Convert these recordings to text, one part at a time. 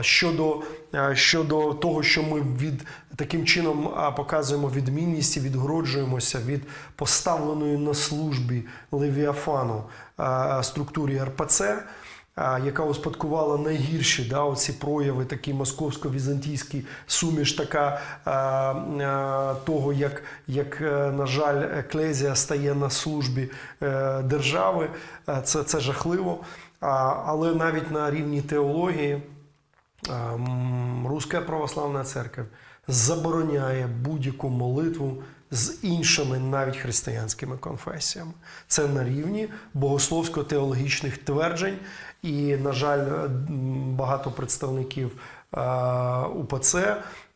Щодо, е, щодо того, що ми від таким чином показуємо відмінність і відгороджуємося від поставленої на службі Левіафану структурі РПЦ, яка успадкувала найгірші да, оці прояви, такі московсько-візантійські суміш, така а, того, як, як, е, на жаль, еклезія стає на службі е, держави. Е, Це, це жахливо. А, але навіть на рівні теології. Руська православна церква забороняє будь-яку молитву з іншими навіть християнськими конфесіями. Це на рівні богословсько-теологічних тверджень, і, на жаль, багато представників е, УПЦ,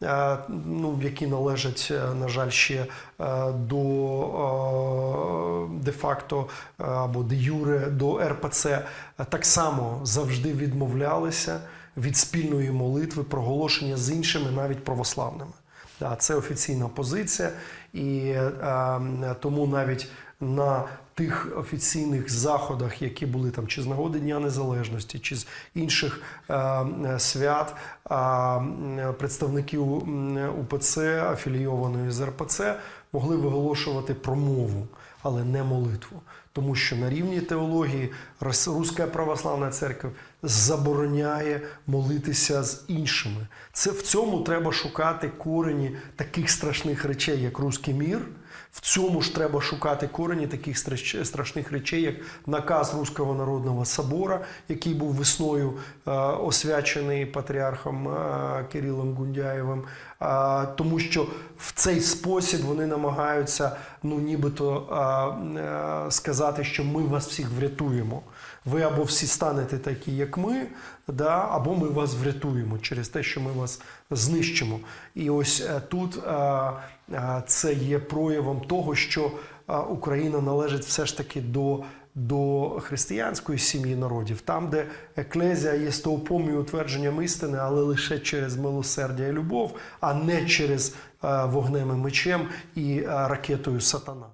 е, ну, які належать, е, на жаль, ще е, до е, де-факто е, або де юре до РПЦ, е, так само завжди відмовлялися від спільної молитви, проголошення з іншими, навіть православними. Це офіційна позиція, і е, е, тому навіть на тих офіційних заходах, які були там чи з нагоди Дня Незалежності, чи з інших е, е, свят, е, представників УПЦ, афілійованої з РПЦ, могли виголошувати промову, але не молитву. Тому що на рівні теології Руська православна церква забороняє молитися з іншими. Це в цьому треба шукати корені таких страшних речей, як руський мір. В цьому ж треба шукати корені таких страшних речей, як наказ Руського народного собора, який був весною е, освячений патріархом е, Кирилом Гундяєвим. Е, тому що в цей спосіб вони намагаються, ну нібито сказати, що ми вас всіх врятуємо. Ви або всі станете такі, як ми, да, або ми вас врятуємо через те, що ми вас знищимо. І ось тут це є проявом того, що Україна належить все ж таки до. До християнської сім'ї народів, там, де еклезія є стовпом і утвердженням істини, але лише через милосердя і любов, а не через вогнем і мечем і ракетою сатана.